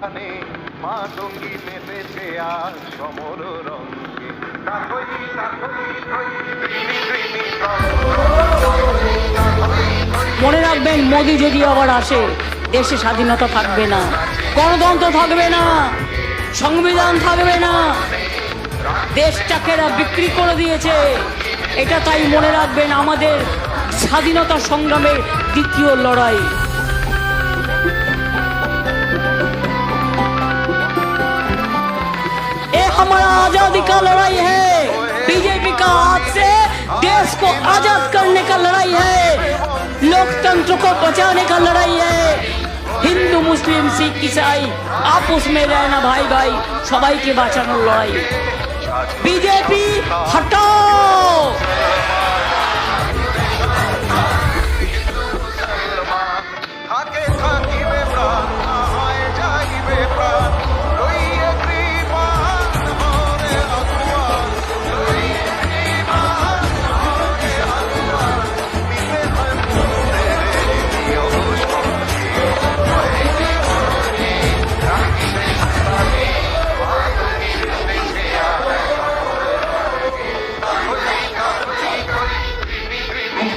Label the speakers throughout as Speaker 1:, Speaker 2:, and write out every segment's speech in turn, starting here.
Speaker 1: মা মেতেছে আর সমর
Speaker 2: মনে রাখবেন, মোদি যদি আবার আসে, দেশে স্বাধীনতা থাকবে না, গণতন্ত্র থাকবে না, সংবিধান থাকবে না, দেশটাকে এরা বিক্রি করে দিয়েছে, এটা তাই মনে রাখবেন, আমাদের স্বাধীনতা সংগ্রামের দ্বিতীয় লড়াই। हमारा आज़ादी का लड़ाई है। बीजेपी का हाथ से देश को आज़ाद करने का लड़ाई है। लोकतंत्र को बचाने का लड़ाई है। हिंदू, मुस्लिम, सिख, ईसाई, आपस में रहना भाई भाई
Speaker 1: सबाई के बाचानों लड़ाई। बीजेपी हटाओ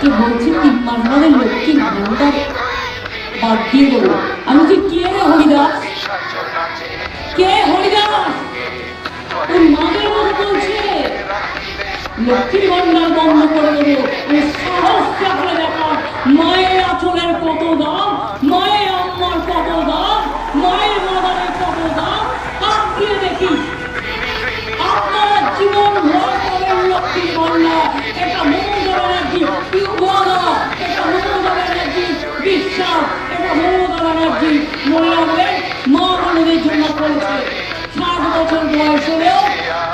Speaker 2: আজকে বলছি মাস ধরে লক্ষ্মী ভান্ডার বাদ দিয়ে দেবো আমি যে কে রে হরিদাস? কে হরিদাস? ওই মাদের মতো বলছে? লক্ষ্মীর ভান্ডার বন্ধ করে দেবো। সাহস দেখান মায়ের কত দাম? মায়ের আম্মার কত দাম? মায়ের মাদারের কত দাম? দিয়ে দেখি জীবন করেন লক্ষ্মীর ভান্ডার, এটা করেছে ষাট বছর বয়স হলেও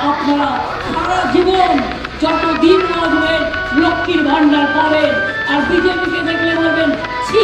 Speaker 2: আপনারা সারা জীবন যত দিন বাঁচবেন লক্ষ্মীর ভান্ডার পাবেন, আর বিজেপিকে দেখলে বলবেন, ছি